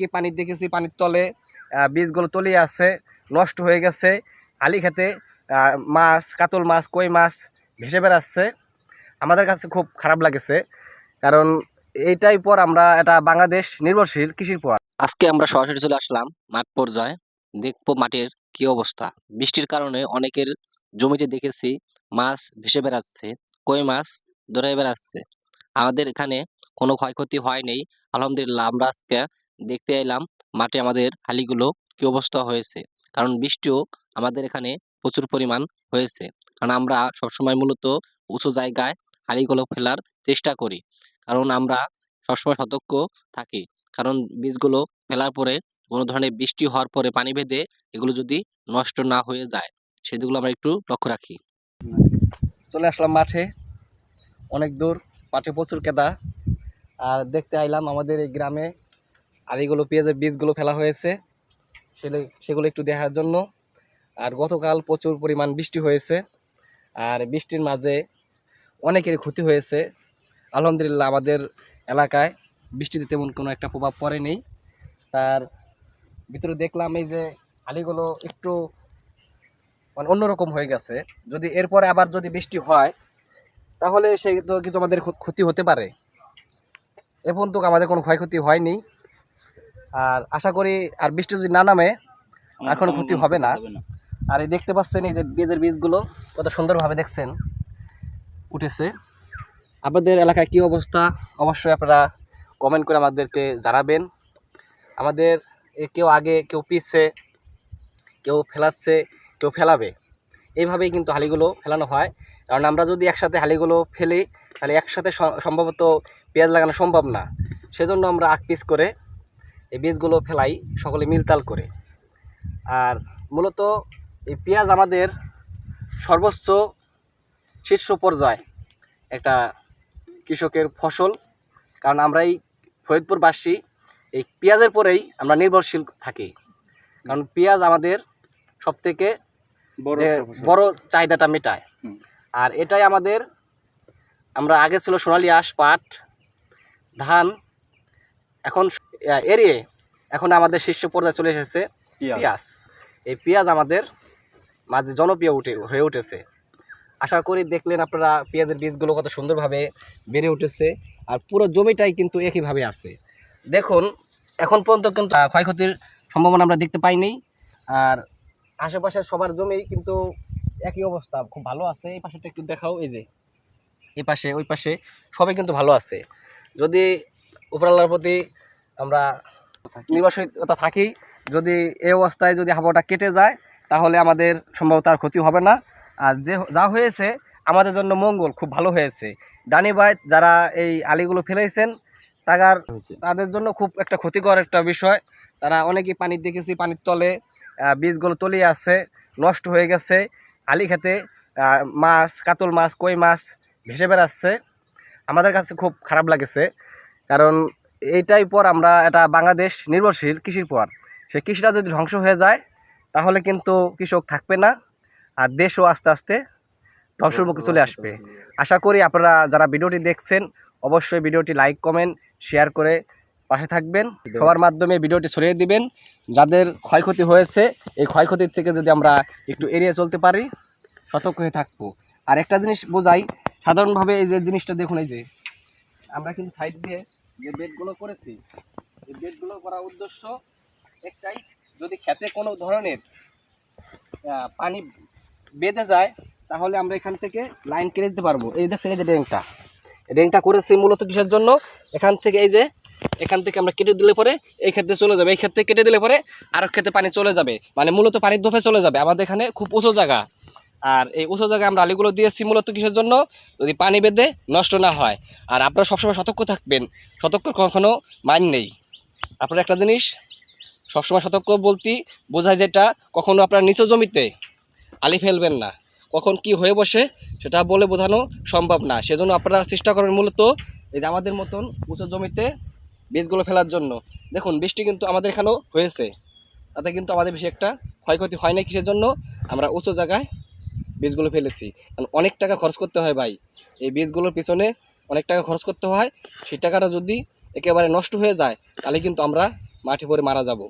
কি পানি দেখেছি, পানির তলে বীজগুলো তলিয়ে আছে, নষ্ট হয়ে গেছে। আলি খেতে মাছ, কাতল মাছ, কই মাছ ভেসে বেড়াচ্ছে। আমাদের কাছে খুব খারাপ লাগেছে, কারণ এইটাই পর আমরা, এটা বাংলাদেশ নির্ভরশীল কৃষির পর। আজকে আমরা সরাসরি চলে আসলাম মাঠ পর্যায়ে, দেখব মাটির কি অবস্থা। বৃষ্টির কারণে অনেকের জমিতে দেখেছি মাছ ভেসে বেড়াচ্ছে, কই মাছ ধরে বেড়াচ্ছে। আমাদের এখানে কোনো ক্ষয়ক্ষতি হয়নি আলহামদুলিল্লাহ, আমরা আজকে দেখতে এলাম মাঠে আমাদের হালিগুলো কি অবস্থা হয়েছে। কারণ বৃষ্টিও আমাদের এখানে প্রচুর পরিমাণ হয়েছে। কারণ আমরা সবসময় মূলত উঁচু জায়গায় হালিগুলো ফেলার চেষ্টা করি। কারণ আমরা সবসময় সতর্ক থাকি। কারণ বীজগুলো ফেলার পরে কোনো ধরনের বৃষ্টি হওয়ার পরে পানি বেঁধে এগুলো যদি নষ্ট না হয়ে যায় সেদিকগুলো আমরা একটু লক্ষ্য রাখি। চলে আসলাম মাঠে। অনেক দূর মাঠে প্রচুর কেদা। আর দেখতে আইলাম আমাদের এই গ্রামে আলিগুলো পেঁয়াজের বীজগুলো ফেলা হয়েছে। সেগুলো একটু দেখার জন্য। আর গতকাল প্রচুর পরিমাণ বৃষ্টি হয়েছে। আর বৃষ্টির মাঝে অনেকেরই ক্ষতি হয়েছে। আলহামদুলিল্লাহ আমাদের এলাকায় বৃষ্টিতে তেমন কোনো একটা প্রভাব পড়েনি। তার ভিতরে দেখলাম এই যে আলিগুলো একটু মানে অন্যরকম হয়ে গেছে। যদি এরপরে আবার যদি বৃষ্টি হয়, তাহলে সে তো কিছু আমাদের ক্ষতি হতে পারে। এখন তো আমাদের কোনো ক্ষয়ক্ষতি হয়নি। আর আশা করি আর বৃষ্টি যদি না নামে আর কোনো ক্ষতি হবে না। আর এই দেখতে পাচ্ছেন এই যে বীজের বীজগুলো কত সুন্দরভাবে দেখছেন উঠেছে। আপনাদের এলাকায় কী অবস্থা? অবশ্যই আপনারা কমেন্ট করে আমাদেরকে জানাবেন। আমাদের এ কেউ আগে কেউ পিছছে কেউ ফেলাচ্ছে কেউ ফেলাবে। এইভাবেই কিন্তু হালিগুলো ফেলানো হয়। কারণ আমরা যদি একসাথে হালিগুলো ফেলি তাহলে একসাথে সম্ভবত পেঁয়াজ লাগানো সম্ভব না। সেজন্য আমরা আগ পিস করে এই বীজগুলো ফেলাই সকলে মিলতাল করে। আর মূলত এই পেঁয়াজ আমাদের সর্বোচ্চ শীর্ষ পর্যায় একটা কৃষকের ফসল। কারণ আমরা এই ফরিদপুরবাসী এই পেঁয়াজের পরেই আমরা নির্ভরশীল থাকি। কারণ পেঁয়াজ আমাদের সবথেকে বড় চাহিদাটা মেটায়। আর এটাই আমাদের আমরা আগে ছিল সোনালি আঁশ পাট ধান এখন এড়িয়ে এখন আমাদের শীর্ষ পর্যায়ে চলে এসেছে পেঁয়াজ। এই পেঁয়াজ আমাদের মাঝে জনপ্রিয় উঠে হয়ে উঠেছে। আশা করি দেখলেন আপনারা পেঁয়াজের বীজগুলো কত সুন্দরভাবে বেড়ে উঠেছে আর পুরো জমিটাই কিন্তু একইভাবে আছে। দেখুন এখন পর্যন্ত কিন্তু ক্ষয়ক্ষতির সম্ভাবনা আমরা দেখতে পাইনি। আর আশেপাশের সবার জমি কিন্তু একই অবস্থা খুব ভালো আছে। এই পাশেটা একটু দেখাও এই যে। এই পাশে ওই পাশে সবাই কিন্তু ভালো আছে। যদি উপরাল্লার প্রতি আমরা নির্বাসিততা থাকি। যদি এই অবস্থায় যদি হাওয়াটা কেটে যায়, তাহলে আমাদের সম্ভবত আর ক্ষতি হবে না। আর যে যা হয়েছে, আমাদের জন্য মঙ্গল, খুব ভালো হয়েছে। ডানি ভাই, যারা এই আলিগুলো ফেলেছেন তাগার তাদের জন্য খুব একটা ক্ষতিকর একটা বিষয়। তারা অনেকেই পানি দেখেছি, পানির তলে বীজগুলো তলিয়ে আছে, নষ্ট হয়ে গেছে। আলি খেতে মাছ, কাতল মাছ, কই মাছ ভেসে বেড়াচ্ছে। আমাদের কাছে খুব খারাপ লাগেছে। কারণ এইটাই পর আমরা এটা বাংলাদেশ নির্ভরশীল কৃষির পর। সে কৃষিটা যদি ধ্বংস হয়ে যায়, তাহলে কিন্তু কৃষক থাকবে না আর দেশও আস্তে আস্তে ধ্বংসের মুখে চলে আসবে। আশা করি আপনারা যারা ভিডিওটি দেখছেন, অবশ্যই ভিডিওটি লাইক, কমেন্ট, শেয়ার করে পাশে থাকবেন। সবার মাধ্যমে ভিডিওটি ছড়িয়ে দিবেন। যাদের ক্ষয়ক্ষতি হয়েছে, এই ক্ষয়ক্ষতির থেকে যদি আমরা একটু এড়িয়ে চলতে পারি, সতর্ক হয়ে থাকব। আর একটা জিনিস বোঝাই, সাধারণভাবে এই যে জিনিসটা দেখুন, এই যে আমরা কিন্তু সাইড দিয়ে যে বেডগুলো করেছি, এই বেডগুলো করার উদ্দেশ্য একটাই, যদি খেতে কোনো ধরনের পানি বেঁধে যায়, তাহলে আমরা এখান থেকে লাইন কেটে দিতে পারব। এই দেখছেন এই যে ড্রেনটা। ড্রেনটা করেছি মূলত কিসের জন্য? এখান থেকে এই যে, এখান থেকে আমরা কেটে দিলে পরে এই ক্ষেত্রে চলে যাবে। এই ক্ষেত্রে কেটে দিলে পরে আরও ক্ষেত্রে পানি চলে যাবে। মানে মূলত পানির ধোপে চলে যাবে। আমাদের এখানে খুব উঁচু জায়গা। আর এই উঁচু জায়গায় আমরা আলিগুলো দিয়েছি মূলত কিসের জন্য? যদি পানি বেঁধে নষ্ট না হয়। আর আপনারা সবসময় সতর্ক থাকবেন। সতর্ক কখনো মান নেই। আপনার একটা জিনিস, সবসময় সতর্ক বলতে বোঝায় যেটা, কখনো আপনার নিচু জমিতে আলি ফেলবেন না। কখন কি হয়ে বসে সেটা বলে বোঝানো সম্ভব না। সেজন্য আপনারা চেষ্টা করবেন মূলত এই যে আমাদের মতন উঁচু জমিতে বীজগুলো ফেলার জন্য। দেখুন, বৃষ্টি কিন্তু আমাদের এখানেও হয়েছে। তাতে কিন্তু আমাদের বেশি একটা ক্ষয়ক্ষতি হয় না কিসের জন্য? আমরা উঁচু জায়গায় বীজগুলো ফেলেছি। কারণ অনেক টাকা খরচ করতে হয় ভাই। এই বীজগুলোর পিছনে অনেক টাকা খরচ করতে হয়। সেই টাকাটা যদি একেবারে নষ্ট হয়ে যায়, তাহলে কিন্তু আমরা মাঠে পরে মারা যাব।